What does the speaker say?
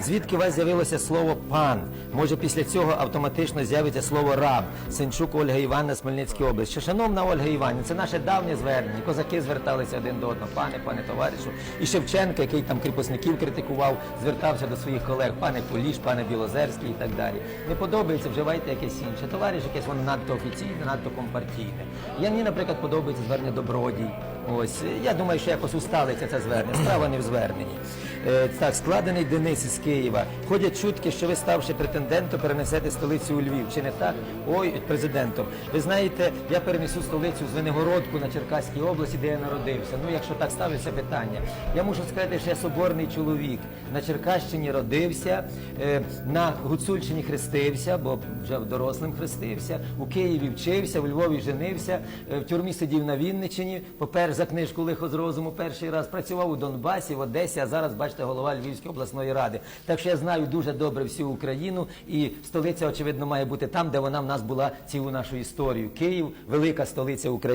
Звідки у вас з'явилося слово пан? Може, після цього автоматично з'явиться слово раб? Сенчук Ольга Івановна, Смельницька область. Що, шановна Ольга Іванівна, це наше давнє звернення. Козаки зверталися один до одного, пане, пане товаришу. І Шевченко, який там кріпосників критикував, звертався до своїх колег, пане Поліш, пане Білозерський і так далі. Не подобається, вживайте якесь інше. Товариш, якесь воно надто офіційне, надто компартійне. Я мені, наприклад, подобається звернення добродій. Ось я думаю, що якось усталиться це звернення. Справа не в зверненні. Е, так, складений Денис із Києва. Ходять чутки, що ви, ставши претендентом, перенесете столицю у Львів. Чи не так? Ой, президентом. Ви знаєте, я перенесу столицю з Венегородку на Черкаській області, де я народився. Ну, якщо так ставиться питання, я мушу сказати, що я соборний чоловік. На Черкащині родився, е, на Гуцульщині хрестився, бо вже дорослим хрестився. У Києві вчився, у Львові женився, е, в тюрмі сидів на Вінниччині. Попер за книжку Лихо з розуму перший раз працював у Донбасі, в Одесі, а зараз, бачите, голова Львівської обласної ради. Так що я знаю дуже добре всю Україну, і столиця, очевидно, має бути там, де вона в нас була цілу нашу історію. Київ, велика столиця України.